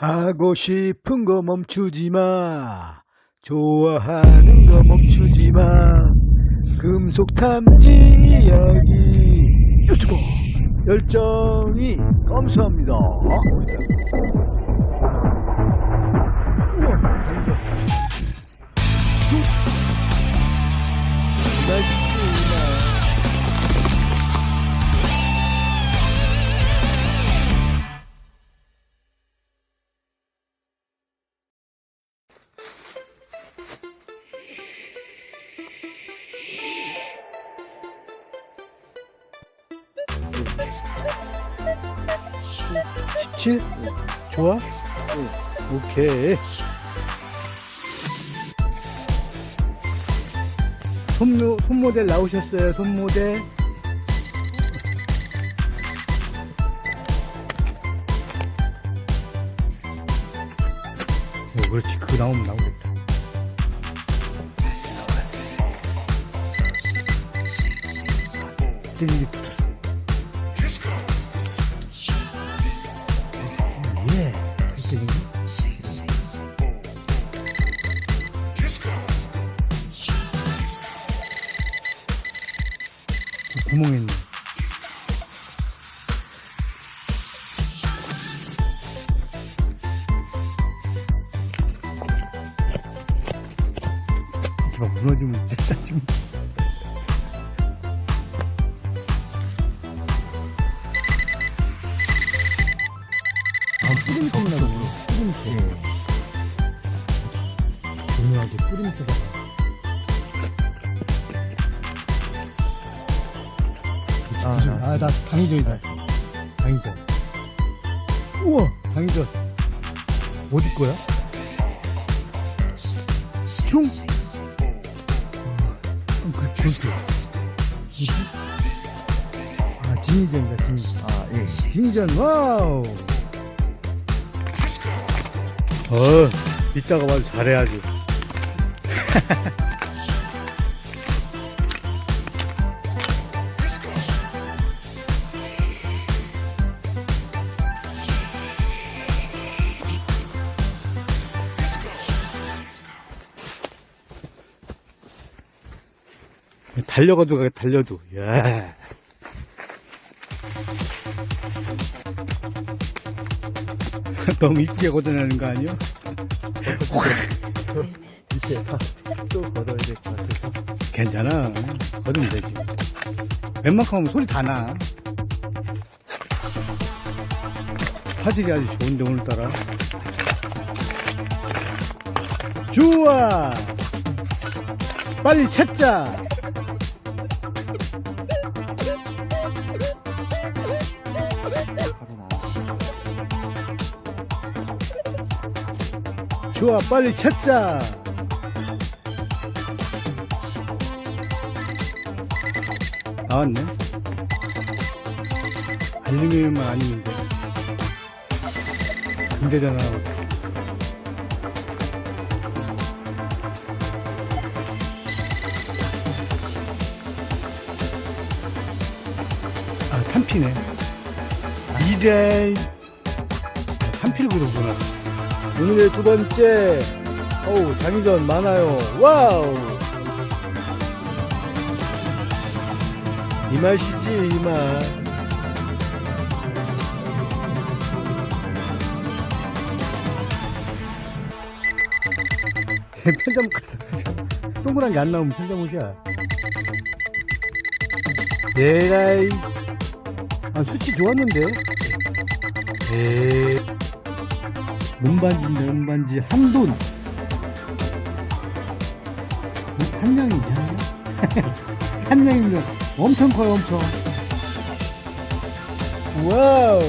하고 싶은 거 멈추지 마. 좋아하는 거 멈추지 마. 금속 탐지 이야기 유튜버 열정이 감사합니다. 칠 좋아? 오케이. 손모, 손모델 나오셨어요, 손모델. 어, 그렇지. 그거 나오면 나오겠다. 땡기 구멍에 있네. 이렇게 막 무너지면 진짜 짜증나. 아, 뿌리밑 나도 뿌리밑. 중요하게 뿌리밑에 다가. 아, 아, 나 당이전이다. 당이전. 우와, 당이전. 어디 거야? 충? 아, 그렇게, 그렇게. 뭐지? 아, 진이전이다, 진이전. 아, 예. 진이전, 와우! 어, 이따가 와서 잘해야지. 달려가도 가 달려도. 야. 너무 이쁘게 걷어내는 거 아니야? 다, 또 걸어야 될 것 같아서. 괜찮아. 걷으면 되지. 웬만큼 하면 소리 다 나. 화질이 아주 좋은데 오늘따라. 좋아! 빨리 찾자 좋아 빨리 찾자. 나왔네. 알루미늄은 아니는데. 근대전화 아 탄피네. 이제 탄피를 부르구나 오늘의 두 번째. 어우 장의전 많아요. 와우. 이 맛이지 이 맛. 편점 같아 동그란 게 안 나오면 편점 옷이야. 에라이. 아 수치 좋았는데. 에이 음반지인데 음반지 한돈. 한 장이잖아 한 장이면 엄청 커요 엄청. 와우